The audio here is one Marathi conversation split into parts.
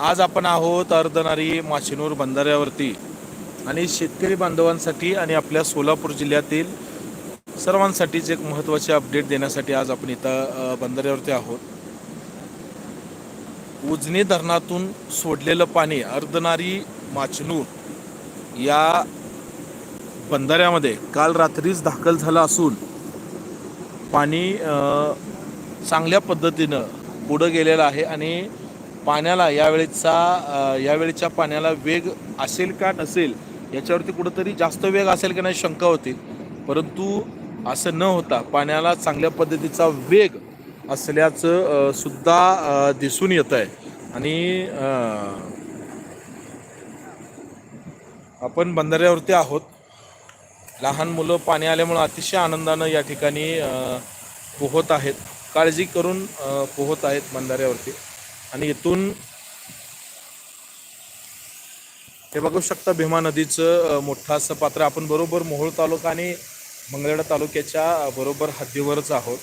आज आपण आहोत अर्धनारी माचिनूर बंधाऱ्यावरती. आणि शेतकरी बांधवांसाठी आणि आपल्या सोलापूर जिल्ह्यातील सर्वांसाठीच एक महत्त्वाचे अपडेट देण्यासाठी आज आपण इथं बंधाऱ्यावरती आहोत. उजनी धरणातून सोडलेलं पाणी अर्धनारी माचनूर या बंधाऱ्यामध्ये काल रात्रीच दाखल झालं असून पाणी चांगल्या पद्धतीनं पुढं गेलेलं आहे आणि पाण्याला यावेळेचा यावेळेच्या पाण्याला वेग असेल का नसेल याच्यावरती कुठंतरी जास्त वेग असेल की नाही शंका होती. परंतु असं न होता पाण्याला चांगल्या पद्धतीचा वेग असल्याचं सुद्धा दिसून येत आहे. आणि आपण बंधाऱ्यावरती आहोत. लहान मुलं पाणी आल्यामुळं अतिशय आनंदानं या ठिकाणी पोहत आहेत. काळजी करून पोहत आहेत बंधाऱ्यावरती. आणि इथून हे बघू शकता भीमा नदीचं मोठं असं पात्र. आपण बरोबर मोहोळ तालुका आणि मंगळवेढा तालुक्याच्या बरोबर हद्दीवरच आहोत.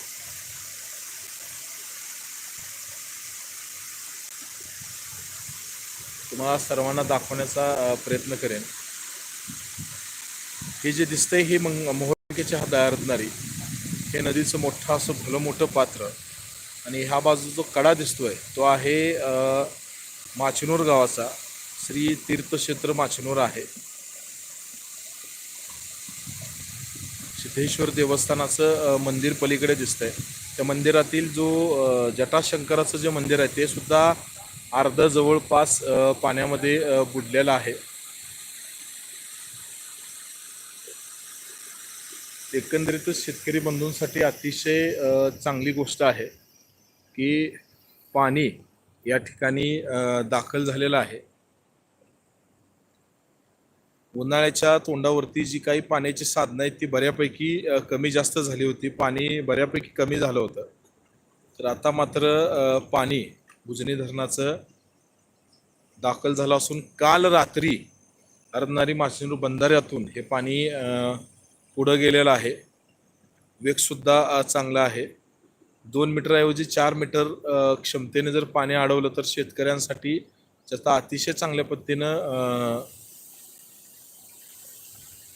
तुम्हाला सर्वांना दाखवण्याचा प्रयत्न करेन. हे जे दिसतंय ही मंग मोहोळ तालुक्याच्या हद्द हे नदीचं मोठं असं भलं मोठं पात्र. आणि ह्या बाजू जो कडा दिसतोय तो आहे अ, माचनूर गावाचा. श्री तीर्थक्षेत्र माचनूर आहे. सिद्धेश्वर देवस्थानाचं मंदिर पलीकडे दिसतंय. त्या मंदिरातील जो जटाशंकराचं जे मंदिर आहे ते सुद्धा अर्ध जवळपास पाण्यामध्ये बुडलेलं आहे. एकंदरीतच शेतकरी बंधूंसाठी अतिशय चांगली गोष्ट आहे. की पाणी या ठिकाणी दाखल झालेलं आहे. उन्हाळ्याच्या तोंडावरती जी काही पाण्याची साधनं आहेत ती बऱ्यापैकी कमी जास्त झाली होती. पाणी बऱ्यापैकी कमी झालं होतं. तर आता मात्र पाणी उजनी धरणाचं दाखल झालं असून काल रात्री अर्धनारी माशिनूर बंधाऱ्यातून हे पाणी पुढं गेलेलं आहे. वेगसुद्धा चांगला आहे. दोन मीटरऐवजी चार मीटर क्षमतेने जर पाणी अडवलं तर शेतकऱ्यांसाठी त्याचा अतिशय चांगल्या पद्धतीनं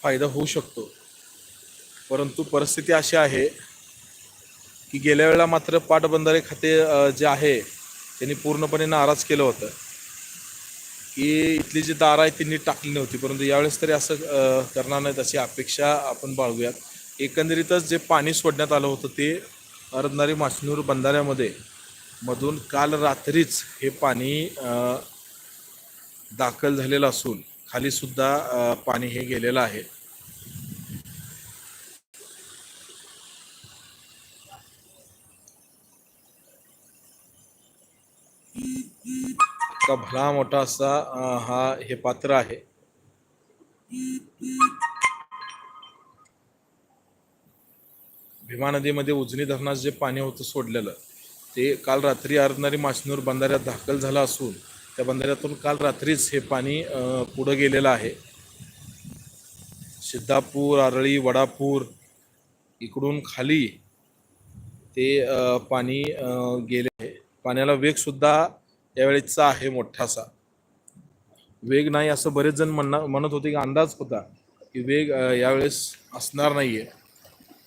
फायदा होऊ शकतो. परंतु परिस्थिती अशी आहे की गेल्या वेळेला मात्र पाटबंधारे खाते जे आहे त्यांनी पूर्णपणे नाराज केलं होतं. की इथली जी दारं आहेत त्यांनी टाकली नव्हती. परंतु यावेळेस तरी असं करणार नाहीत अशी अपेक्षा आपण बाळगूयात. एकंदरीतच जे पाणी सोडण्यात आलं होतं ते अर्धनारी मासनूर बंधाऱ्यामध्ये मधून काल रात्रीच हे पाणी दाखल झालेलं असून खालीसुद्धा पाणी हे गेलेलं आहे. भला मोठा असा हा हे पात्र आहे. भीमा नदीमध्ये उजनी धरणात जे पाणी होतं सोडलेलं ते काल रात्री आरणारी माशनूर बंधाऱ्यात दाखल झालं असून त्या बंधाऱ्यातून काल रात्रीच हे पाणी पुढं गेलेलं आहे. सिद्धापूर आरळी वडापूर इकडून खाली ते पाणी गेले आहे. पाण्याला वेगसुद्धा यावेळेचा आहे मोठासा वेग नाही असं बरेच जण म्हणणं म्हणत होते की अंदाज होता की वेग यावेळेस असणार नाही आहे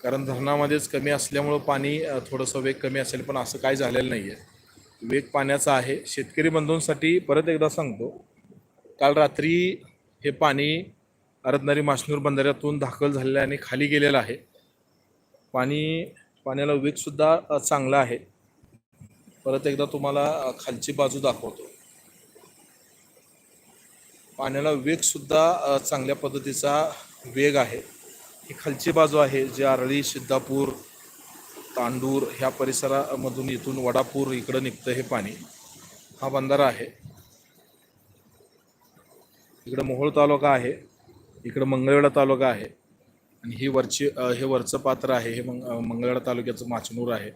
कारण धरणामध्येच कमी असल्यामुळं पाणी थोडंसं वेग कमी असेल पण असं काही झालेलं नाही आहे वेग पाण्याचा आहे. शेतकरी बंधूंसाठी परत एकदा सांगतो काल रात्री हे पाणी अर्धनारी माशनूर बंधाऱ्यातून दाखल झालेलं आहे आणि खाली गेलेलं आहे. पाणी पाण्याला वेगसुद्धा चांगला आहे. परत एकदा तुम्हाला खालची बाजू दाखवतो. पाण्याला वेगसुद्धा चांगल्या पद्धतीचा वेग आहे. ही खालची बाजू आहे जी आरळी सिद्धापूर तांडूर ह्या परिसरामधून इथून वडापूर इकडं निघतं हे पाणी. हा बंधारा आहे. इकडं मोहोळ तालुका आहे इकडं मंगळवेढा तालुका आहे. आणि ही वरची हे वरचं पात्र आहे हे मंग मंगळवेढा तालुक्याचं माचनूर आहे.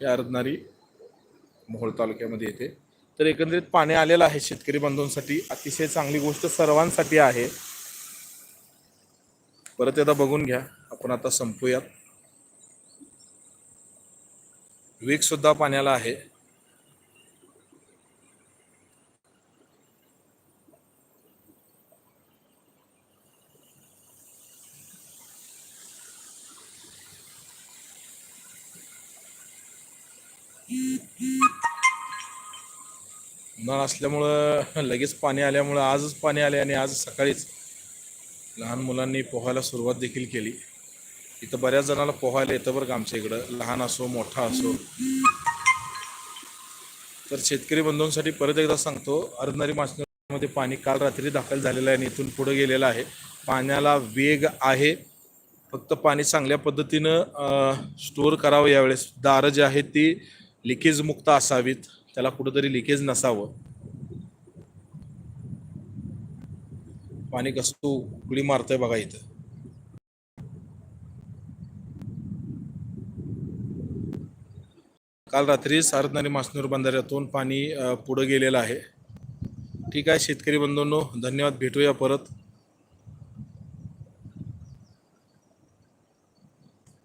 हे अर्धनारी मोहोळ तालुक्यामध्ये येते. तर एकंदरीत पाणी आलेलं आहे शेतकरी बंधूंसाठी. अतिशय चांगली गोष्ट सर्वांसाठी आहे. परत एकदा बघून घ्या. आपण आता संपूयात. वीकसुद्धा पाण्याला आहे. उन्हाळा असल्यामुळं लगेच पाणी आल्यामुळं आजच पाणी आले आणि आज सकाळीच लहान मुलांनी पोहायला सुरुवात देखील केली. इथं बऱ्याच जणांना पोहायला येतं बरं का आमच्या इकडं. लहान असो मोठा असो. तर शेतकरी बंधूंसाठी परत एकदा सांगतो अर्धनारी मासनमध्ये पाणी काल रात्री दाखल झालेलं आहे आणि इथून पुढे गेलेलं आहे. पाण्याला वेग आहे. फक्त पाणी चांगल्या पद्धतीनं स्टोअर करावं यावेळेस. दारं जी आहेत ती लिकेज मुक्त असावीत. त्याला कुठंतरी लिकेज नसावं. पाणी कसं उकळी मारतंय बघा इथं. काल रात्री सारदनारी मासनूर बंधाऱ्यातून पाणी पुढं गेलेलं आहे. ठीक आहे शेतकरी बंधूंनो धन्यवाद. भेटूया परत.